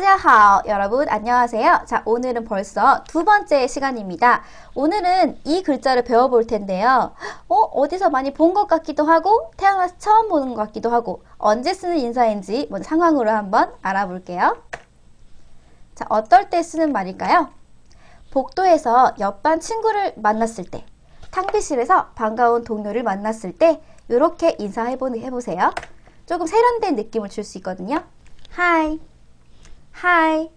따자하오 여러분 안녕하세요. 자 오늘은 벌써 두 번째 시간입니다. 오늘은 이 글자를 배워볼 텐데요. 어 어디서 많이 본 것 같기도 하고 태어나서 처음 보는 것 같기도 하고 언제 쓰는 인사인지 먼저 상황으로 한번 알아볼게요. 자 어떨 때 쓰는 말일까요? 복도에서 옆반 친구를 만났을 때 탕비실에서 반가운 동료를 만났을 때 이렇게 인사해보세요. 조금 세련된 느낌을 줄 수 있거든요. 하이 하이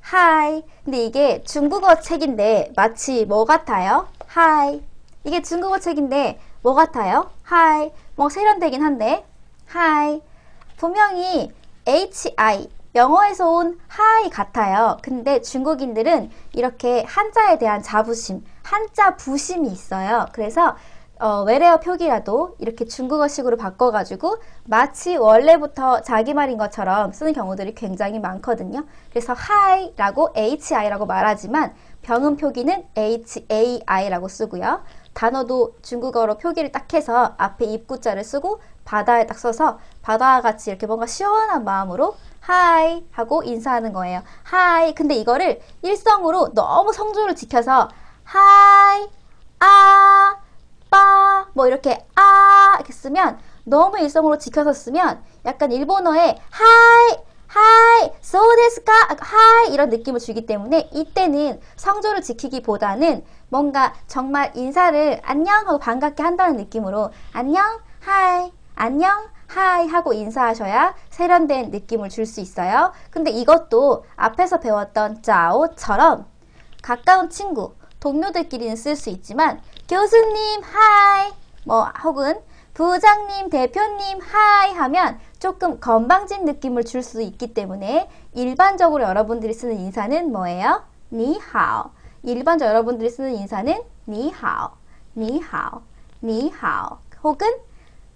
하이 근데 이게 중국어 책인데 마치 뭐 같아요? 하이 이게 중국어 책인데 뭐 같아요? 하이 뭐 세련되긴 한데 하이 분명히 HI 영어에서 온 하이 같아요. 근데 중국인들은 이렇게 한자에 대한 자부심, 한자 부심이 있어요. 그래서 어, 외래어 표기라도 이렇게 중국어식으로 바꿔가지고 마치 원래부터 자기 말인 것처럼 쓰는 경우들이 굉장히 많거든요. 그래서 hi라고 hi라고 말하지만 병음 표기는 hai라고 쓰고요. 단어도 중국어로 표기를 딱 해서 앞에 입구자를 쓰고 바다에 딱 써서 바다와 같이 이렇게 뭔가 시원한 마음으로 하이 하고 인사하는 거예요. 하이 근데 이거를 일성으로 너무 성조를 지켜서 하이 아 빠, 뭐 이렇게 아 이렇게 쓰면 너무 일성으로 지켜서 쓰면 약간 일본어에 하이 하이 소데스카 하이 이런 느낌을 주기 때문에 이때는 성조를 지키기보다는 뭔가 정말 인사를 안녕 하고 반갑게 한다는 느낌으로 안녕 하이 안녕 하이 하고 인사하셔야 세련된 느낌을 줄 수 있어요. 근데 이것도 앞에서 배웠던 짜오처럼 가까운 친구, 동료들끼리는 쓸 수 있지만 교수님 하이 뭐 혹은 부장님, 대표님 하이 하면 조금 건방진 느낌을 줄 수 있기 때문에 일반적으로 여러분들이 쓰는 인사는 뭐예요? 니하오. 일반적으로 여러분들이 쓰는 인사는 니하오, 니하오, 니하오. 혹은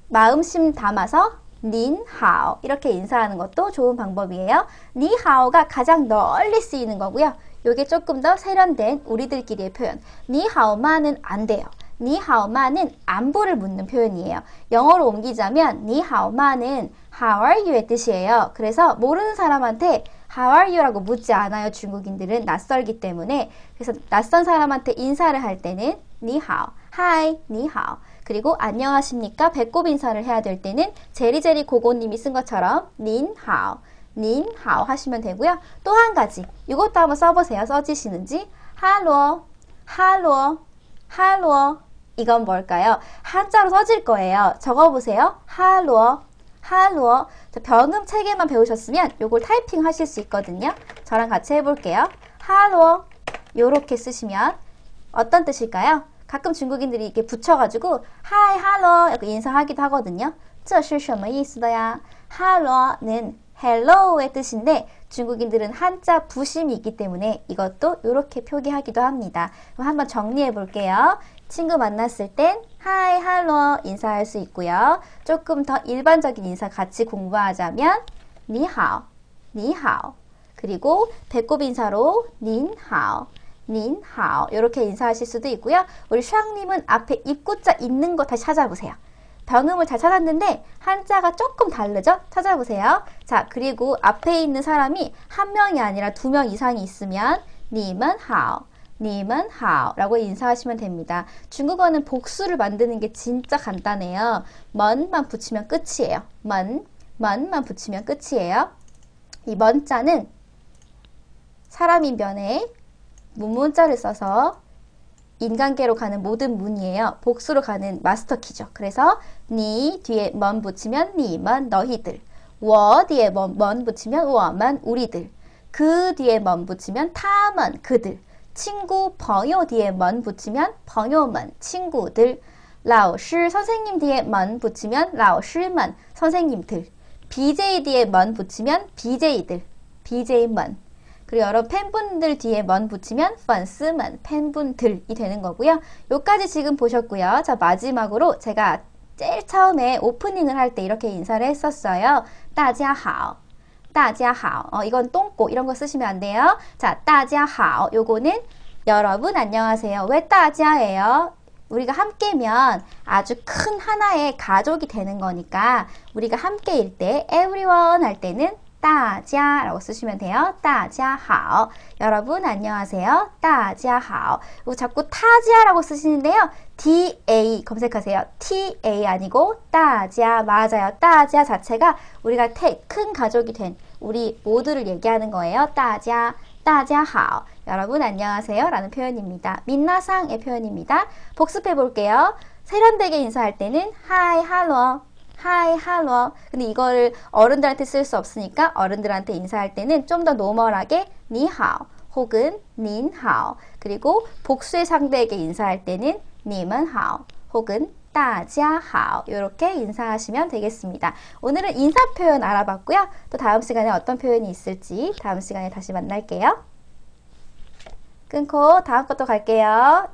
마음심 담아서 닌하오 이렇게 인사하는 것도 좋은 방법이에요. 니하오가 가장 널리 쓰이는 거고요. 이게 조금 더 세련된 우리들끼리의 표현. 니하오만은 안 돼요. 니하오만은 안부를 묻는 표현이에요. 영어로 옮기자면 니하오만은 how are you의 뜻이에요. 그래서 모르는 사람한테 how are you라고 묻지 않아요. 중국인들은 낯설기 때문에. 그래서 낯선 사람한테 인사를 할 때는 니하오, hi, 니하오. 그리고 안녕하십니까? 배꼽 인사를 해야 될 때는 제리제리 고고님이 쓴 것처럼 닌하오, 닌하오 하시면 되고요. 또 한 가지 이것도 한번 써보세요. 써지시는지 할로, 할로, 할로 이건 뭘까요? 한자로 써질 거예요. 적어보세요. 할로, 할로 병음 체계만 배우셨으면 이걸 타이핑 하실 수 있거든요. 저랑 같이 해볼게요. 할로 요렇게 쓰시면 어떤 뜻일까요? 가끔 중국인들이 이렇게 붙여가지고 하이 할로 이렇게 인사하기도 하거든요. 这是什么意思的呀? 할로는 헬로우의 뜻인데 중국인들은 한자 부심이 있기 때문에 이것도 이렇게 표기하기도 합니다. 그럼 한번 정리해 볼게요. 친구 만났을 땐 하이, 할로 인사할 수 있고요. 조금 더 일반적인 인사 같이 공부하자면 니하오, 니하오 그리고 배꼽 인사로 닌하오 닌하오 이렇게 인사하실 수도 있고요. 우리 샹님은 앞에 입구자 있는 거 다시 찾아보세요. 병음을 잘 찾았는데 한자가 조금 다르죠? 찾아보세요. 자, 그리고 앞에 있는 사람이 한 명이 아니라 두 명 이상이 있으면 님은 하오, 님은 하오 라고 인사하시면 됩니다. 중국어는 복수를 만드는 게 진짜 간단해요. 먼만 붙이면 끝이에요. 먼, 먼만 붙이면 끝이에요. 이 먼자는 사람인 면에 문문자를 써서 인간계로 가는 모든 문이에요. 복수로 가는 마스터키죠. 그래서 니 뒤에 먼 붙이면 니먼 너희들. 워 뒤에 먼, 먼 붙이면 워먼 우리들. 그 뒤에 먼 붙이면 타먼 그들. 친구 벙요 뒤에 먼 붙이면 벙요먼 친구들. 라오시 선생님 뒤에 먼 붙이면 라오시먼 선생님들. BJ 뒤에 먼 붙이면 BJ들. BJ먼 그리고 여러 팬분들 뒤에 먼 붙이면 펀스먼 팬분들이 되는 거고요. 요까지 지금 보셨고요. 자 마지막으로 제가 제일 처음에 오프닝을 할 때 이렇게 인사를 했었어요. 大家好. 大家好. 어, 이건 똥꼬 이런 거 쓰시면 안 돼요. 자, 大家好. 요거는 여러분 안녕하세요. 왜 따자예요? 우리가 함께면 아주 큰 하나의 가족이 되는 거니까 우리가 함께일 때 everyone 할 때는 따자라고 쓰시면 돼요. 따자하오. 여러분 안녕하세요. 따자하오. 이거 자꾸 타지아라고 쓰시는데요. DA 검색하세요. TA 아니고 따자 맞아요. 따자 자체가 우리가 태, 큰 가족이 된 우리 모두를 얘기하는 거예요. 따자 따자하오. 여러분 안녕하세요 라는 표현입니다. 민나상의 표현입니다. 복습해 볼게요. 세련되게 인사할 때는 하이 할로 하이 할로 근데 이거를 어른들한테 쓸 수 없으니까 어른들한테 인사할 때는 좀 더 노멀하게 니하오 혹은 닌하오 그리고 복수의 상대에게 인사할 때는 니먼하오 혹은 따자하오 이렇게 인사하시면 되겠습니다. 오늘은 인사 표현 알아봤고요. 또 다음 시간에 어떤 표현이 있을지 다음 시간에 다시 만날게요. 끊고 다음 것도 갈게요.